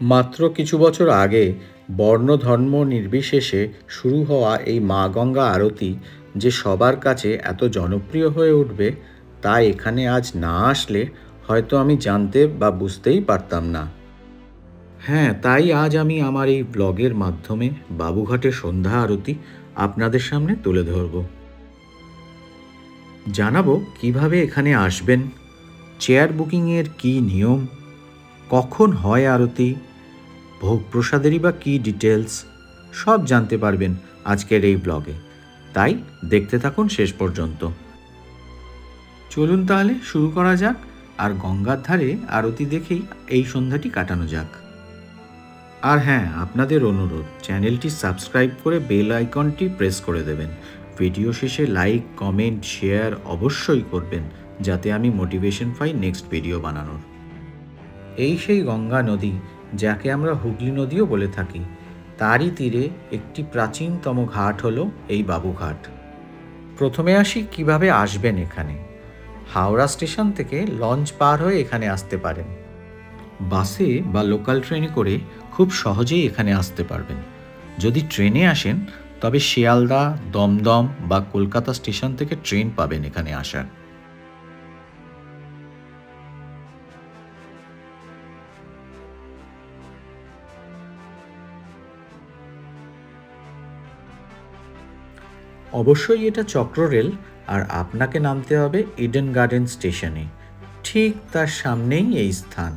মাত্র কিছু বছর আগে বর্ণ ধর্ম নির্বিশেষে শুরু হওয়া এই মা গঙ্গা আরতি যে সবার কাছে এত জনপ্রিয় হয়ে উঠবে, তা এখানে আজ না আসলে হয়তো আমি জানতে বা বুঝতেই পারতাম না। হ্যাঁ তাই আজ আমি আমার এই ব্লগের মাধ্যমে বাবুঘাটের সন্ধ্যা আরতি আপনাদের সামনে তুলে ধরব। জানাব কীভাবে এখানে আসবেন, চেয়ার বুকিংয়ের কী নিয়ম, কখন হয় আরতি ভোগ প্রসাদেরই বা কী ডিটেলস সব জানতে পারবেন আজকের এই ব্লগে তাই দেখতে থাকুন শেষ পর্যন্ত। চলুন তাহলে শুরু করা যাক, আর গঙ্গার ধারে আরতি দেখেই এই সন্ধ্যাটি কাটানো যাক। আর হ্যাঁ আপনাদের অনুরোধ, চ্যানেলটি সাবস্ক্রাইব করে বেল আইকনটি প্রেস করে দেবেন। ভিডিও শেষে লাইক, কমেন্ট, শেয়ার অবশ্যই করবেন, যাতে আমি মোটিভেশন পাই নেক্সট ভিডিও বানানোর। এই সেই গঙ্গা নদী যাকে আমরা হুগলি নদীও বলে থাকি। তারই তীরে একটি প্রাচীনতম ঘাট হলো এই বাবুঘাট। প্রথমে আসি কীভাবে আসবেন এখানে। হাওড়া স্টেশন থেকে লঞ্চ পার হয়ে এখানে আসতে পারেন। বাসে বা লোকাল ট্রেনে করে খুব সহজেই এখানে আসতে পারবেন। যদি ট্রেনে আসেন, তবে শিয়ালদা, দমদম বা কলকাতা স্টেশন থেকে ট্রেন পাবেন এখানে আসার। অবশ্যই এটা চক্র রেল আর আপনাকে নামতে হবে ইডেন গার্ডেন স্টেশনে ঠিক তার সামনেই এই স্থান।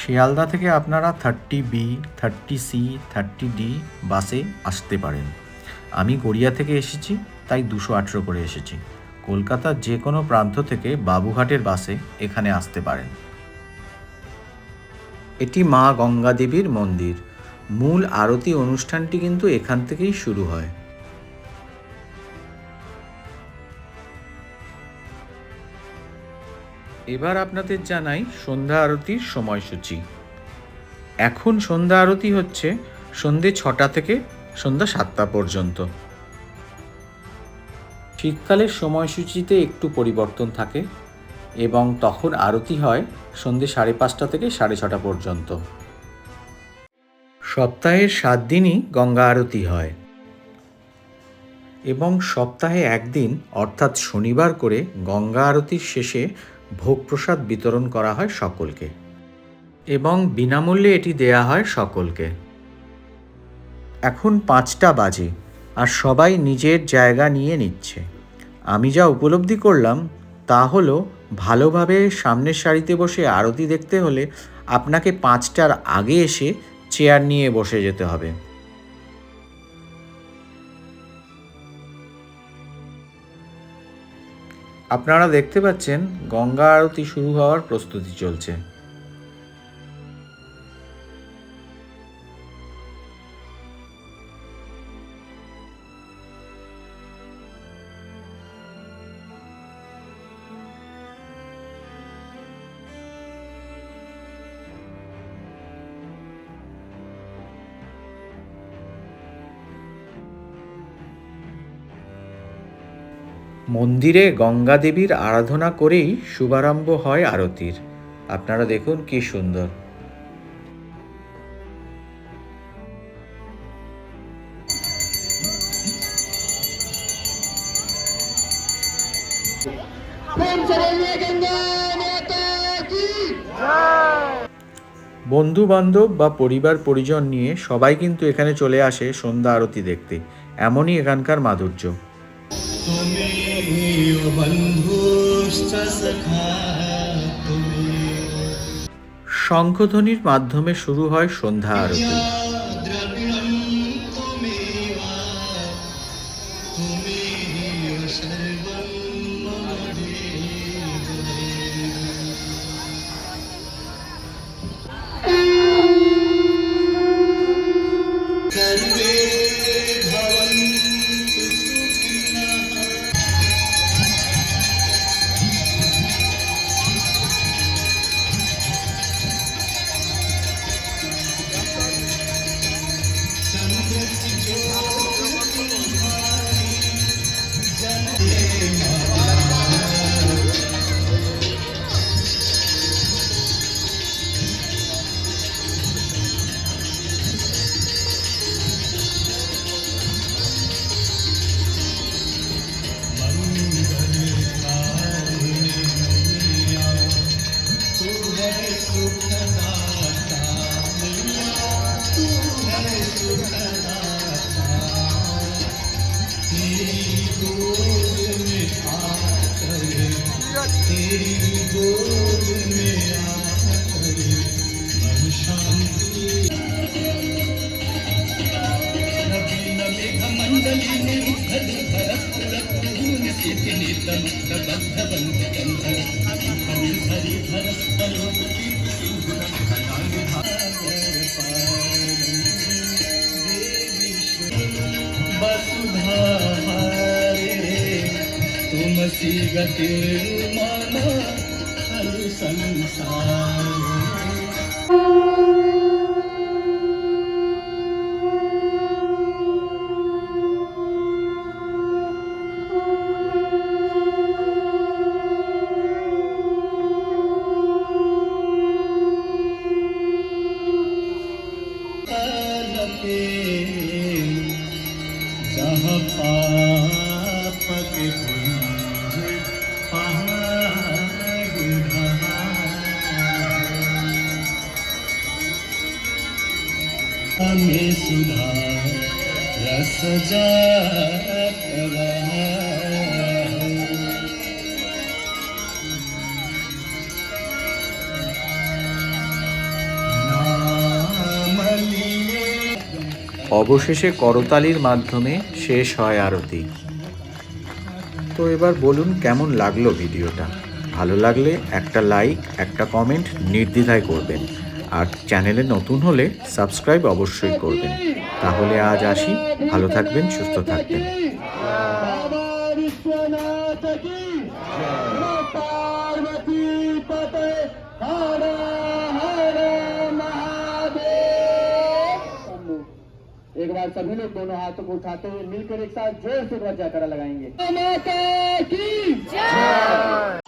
শিয়ালদা থেকে আপনারা thirty B thirty C thirty D বাসে আসতে পারেন। আমি গড়িয়া থেকে এসেছি, তাই দুশো আঠেরো করে এসেছি। কলকাতার যে কোনো প্রান্ত থেকে বাবুঘাটের বাসে এখানে আসতে পারেন। এটি মা গঙ্গা দেবীর মন্দির। মূল আরতি অনুষ্ঠানটি কিন্তু এখান থেকেই শুরু হয়। এবার আপনাদের জানাই সন্ধ্যা আরতির সময়সূচি। এখন সন্ধ্যা আরতি হচ্ছে সন্ধে ছটা থেকে সন্ধ্যা সাতটা পর্যন্ত। শীতকালের সময়সূচিতে একটু পরিবর্তন থাকে এবং তখন আরতি হয় সন্ধে সাড়ে পাঁচটা থেকে সাড়ে ছটা পর্যন্ত। সপ্তাহের সাত দিনই গঙ্গা আরতি হয় এবং সপ্তাহে একদিন, অর্থাৎ শনিবার করে গঙ্গা আরতির শেষে ভোগ প্রসাদ বিতরণ করা হয় সকলকে এবং বিনামূল্যে এটি দেয়া হয় সকলকে। এখন পাঁচটা বাজে আর সবাই নিজের জায়গা নিয়ে নিচ্ছে। আমি যা উপলব্ধি করলাম তা হলো, ভালোভাবে সামনের সারিতে বসে আরতি দেখতে হলে আপনাকে পাঁচটার আগে এসে চেয়ার নিয়ে বসে যেতে হবে। আপনারা দেখতে পাচ্ছেন গঙ্গা আরতি শুরু হওয়ার প্রস্তুতি চলছে। মন্দিরে গঙ্গা দেবীর আরাধনা করেই শুভারম্ভ হয় আরতির। আপনারা দেখুন কি সুন্দর। বন্ধু বান্ধব বা পরিবার পরিজন নিয়ে সবাই কিন্তু এখানে চলে আসে সন্ধ্যা আরতি দেখতে। এমনই এখানকার মাধুর্য। শঙ্খধ্বনির মাধ্যমে শুরু হয় সন্ধ্যা আরতি। गोद हरि हरि भरस्तलो कीर्ति तुम सी गति माना 身上 ढहा। हमें सुधा रस जात रहा नाम लिए অবশেষে করতালির মাধ্যমে শেষ হয় আরতি তো এবার বলুন কেমন লাগলো ভিডিওটা ভালো লাগলে একটা লাইক একটা কমেন্ট নির্দ্বিধায় করবেন আর চ্যানেলে নতুন হলে সাবস্ক্রাইব অবশ্যই করবেন তাহলে আজ আসি ভালো থাকবেন সুস্থ থাকবেন बाबा विश्वनाथ की जय पार्वती पते हर हर महादेव शंभू। एक बार सभी लोग दोनों हाथों को उठाते हुए मिलकर एक साथ जोर से ध्वजा करा लगाएंगे माता की जय